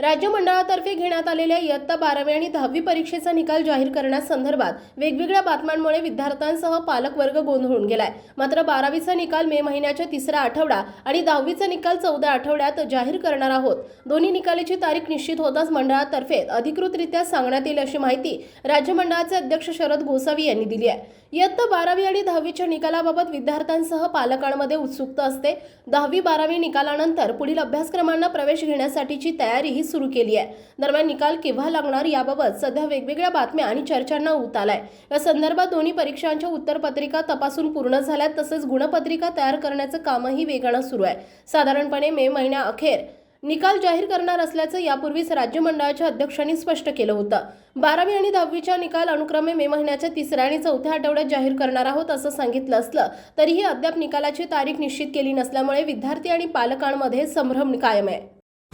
राज्य मंडळातर्फे घेण्यात आलेल्या इयत्ता बारावी आणि दहावी परीक्षेचा निकाल जाहीर करण्यासंदर्भात वेगवेगळ्या बातम्यांमुळे विद्यार्थ्यांसह पालकवर्ग गोंधळून गेलाय. मात्र बारावीचा निकाल मे महिन्याच्या तिसरा आठवडा आणि दहावीचा निकाल चौदा आठवड्यात जाहीर करणार आहोत. दोन्ही निकालाची तारीख निश्चित होताच मंडळातर्फे अधिकृतरित्या सांगण्यात येईल अशी माहिती राज्य मंडळाचे अध्यक्ष शरद गोसावी यांनी दिली आहे. इयत्ता बारावी आणि दहावीच्या निकालाबाबत विद्यार्थ्यांसह पालकांमध्ये उत्सुकता असते. दहावी बारावी निकालानंतर पुढील अभ्यासक्रमांना प्रवेश घेण्यासाठीची तयारीही सुरू केली आहे. दरम्यान निकाल केव्हा लागणार याबाबत सध्या वेगवेगळ्या बातम्या आणि चर्चांना ऊत आलाय या संदर्भात दोन्ही परीक्षांच्या उत्तरपत्रिका तपासून पूर्ण झाल्यात तसंच गुणपत्रिका तयार करण्याचं कामही वेगानं सुरू आहे. साधारणपणे मे महिन्याअखेर निकाल जाहीर करणार असल्याचं यापूर्वीच राज्य मंडळाच्या अध्यक्षांनी स्पष्ट केलं होतं. बारावी आणि दहावीच्या निकाल अनुक्रमे मे महिन्याच्या तिसऱ्या आणि चौथ्या आठवड्यात जाहीर करणार आहोत असं सांगितलं असलं तरीही अद्याप निकालाची तारीख निश्चित केली नसल्यामुळे विद्यार्थी आणि पालकांमध्ये संभ्रम कायम आहे.